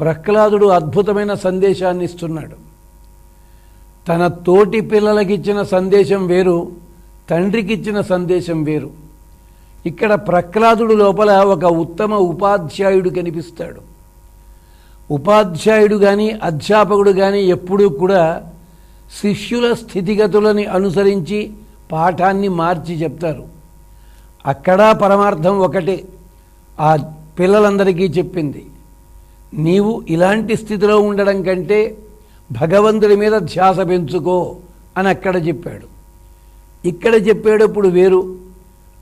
ప్రహ్లాదుడు అద్భుతమైన సందేశాన్ని ఇస్తున్నాడు. తన తోటి పిల్లలకిచ్చిన సందేశం వేరు తండ్రికిచ్చిన సందేశం వేరు. ఇక్కడ ప్రహ్లాదుడు లోపల ఒక ఉత్తమ ఉపాధ్యాయుడు కనిపిస్తాడు. ఉపాధ్యాయుడు కానీ అధ్యాపకుడు కానీ ఎప్పుడూ కూడా శిష్యుల స్థితిగతులని అనుసరించి పాఠాన్ని మార్చి చెప్తారు. అక్కడ పరమార్థం ఒకటే ఆ పిల్లలందరికీ చెప్పింది. నీవు ఇలాంటి స్థితిలో ఉండడం కంటే భగవంతుడి మీద ధ్యాస పెంచుకో అని అక్కడ చెప్పాడు. ఇక్కడ చెప్పేటప్పుడు వేరు.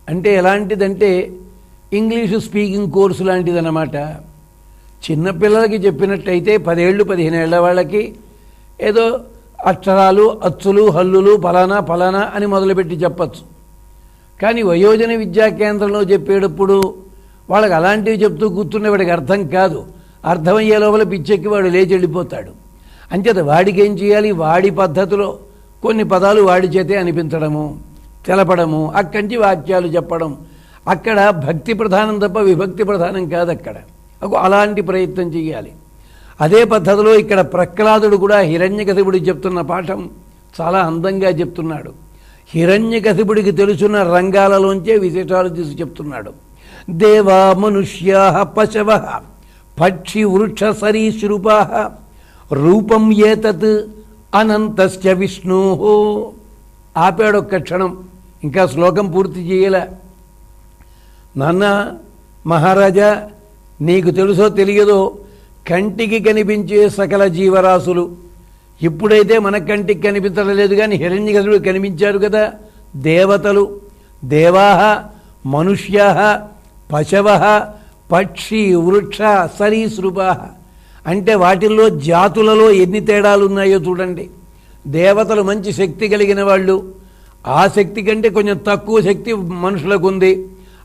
అంటే ఎలాంటిదంటే ఇంగ్లీషు స్పీకింగ్ కోర్సు లాంటిదన్నమాట. చిన్నపిల్లలకి చెప్పినట్టయితే పదేళ్ళు పదిహేనేళ్ళ వాళ్ళకి ఏదో అక్షరాలు అచ్చులు హల్లులు ఫలానా ఫలానా అని మొదలుపెట్టి చెప్పచ్చు. కానీ వయోజన విద్యా కేంద్రంలో చెప్పేటప్పుడు వాళ్ళకి అలాంటివి చెప్తూ కూర్చునే వాడికి అర్థం కాదు. అర్థమయ్యే లోపల పిచ్చెక్కి వాడు లేచి వెళ్ళిపోతాడు అంచేత వాడికి ఏం చేయాలి? వాడి పద్ధతిలో కొన్ని పదాలు వాడి చేతే అనిపించడము తెలపడము అక్కడి నుంచి వాక్యాలు చెప్పడం. అక్కడ భక్తి ప్రధానం తప్ప విభక్తి ప్రధానం కాదు అక్కడ అలాంటి ప్రయత్నం చేయాలి. అదే పద్ధతిలో ఇక్కడ ప్రహ్లాదుడు కూడా హిరణ్యకశిపుడికి చెప్తున్న పాఠం చాలా అందంగా చెప్తున్నాడు. హిరణ్యకశిపుడికి తెలుసున్న రంగాలలోంచే విశేషాలు తీసి చెప్తున్నాడు. దేవా మనుష్యా పశవ పక్షి వృక్ష సరీసృపా రూపం ఏతత్ అనంతశ్చ విష్ణు ఆపాడొక్క క్షణం ఇంకా శ్లోకం పూర్తి చేయలే. నాన్న మహారాజా నీకు తెలుసో తెలియదో కంటికి కనిపించే సకల జీవరాశులు. ఇప్పుడైతే మన కంటికి కనిపించడం లేదు కానీ హిరణ్యగదుడు కనిపించారు కదా దేవతలు. దేవాహ మనుష్యా పశవ పక్షి వృక్ష సరీసృప అంటే వాటిల్లో జాతులలో ఎన్ని తేడాలు ఉన్నాయో చూడండి. దేవతలు మంచి శక్తి కలిగిన వాళ్ళు. ఆ శక్తి కంటే కొంచెం తక్కువ శక్తి మనుషులకు ఉంది.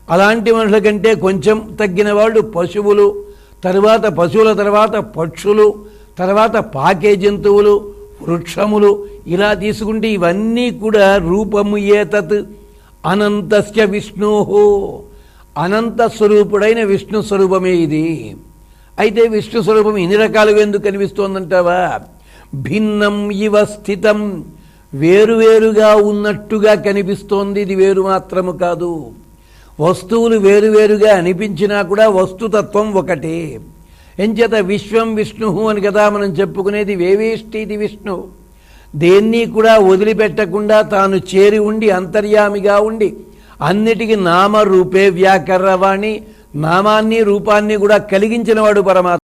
అలాంటి మనుషుల కంటే కొంచెం తగ్గిన వాళ్ళు పశువులు తర్వాత పశువుల తర్వాత పక్షులు తర్వాత పాకే జంతువులు వృక్షములు ఇలా తీసుకుంటే ఇవన్నీ కూడా రూపము ఏతత్ అనంతస్య విష్ణోహో అనంత స్వరూపుడైన విష్ణు స్వరూపమే ఇది. అయితే విష్ణు స్వరూపం ఎన్ని రకాలుగా ఎందుకు కనిపిస్తోందంటావా? భిన్నం ఇవ స్థితం. వేరువేరుగా ఉన్నట్టుగా కనిపిస్తోంది. ఇది వేరు మాత్రము కాదు. వస్తువులు వేరువేరుగా అనిపించినా కూడా వస్తుతత్వం ఒకటే. ఎంచేత విశ్వం విష్ణు అని కదా మనం చెప్పుకునేది వేవేష్టి ఇది విష్ణు. దేన్ని కూడా వదిలిపెట్టకుండా తాను చేరి ఉండి అంతర్యామిగా ఉండి అన్నిటికీ నామ రూపే వ్యాకరవాణి. నామాన్ని రూపాన్ని కూడా కలిగించినవాడు పరమాత్మ.